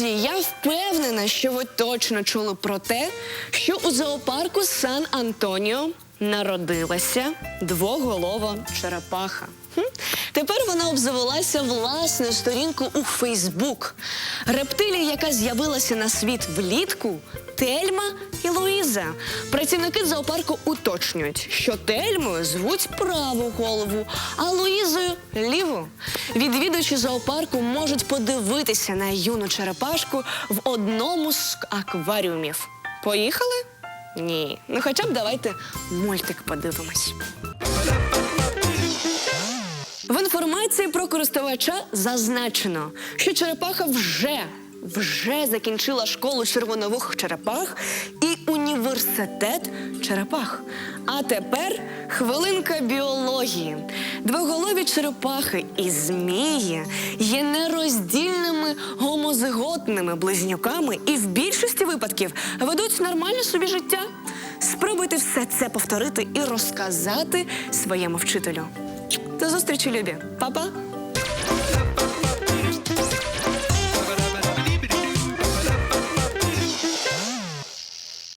впевнена, що ви точно чули про те, що у зоопарку Сан Антоніо народилася двоголова черепаха. Тепер вона обзавелася власною сторінкою у Фейсбук. Рептилія, яка з'явилася на світ влітку, Тельма і Луїза. Працівники зоопарку уточнюють, що Тельмою звуть праву голову, а Луїзою. Відвідувачі зоопарку можуть подивитися на юну черепашку в одному з акваріумів. Поїхали? Ні. Ну хоча б давайте мультик подивимось. В інформації про користувача зазначено, що черепаха вже, вже закінчила школу червонових черепах і університет черепах. А тепер хвилинка біології. Двоголові черепахи і змії є нероздільними гомозиготними близнюками і в більшості випадків ведуть нормальне собі життя. Спробуйте все це повторити і розказати своєму вчителю. До зустрічі, любі. Па-па!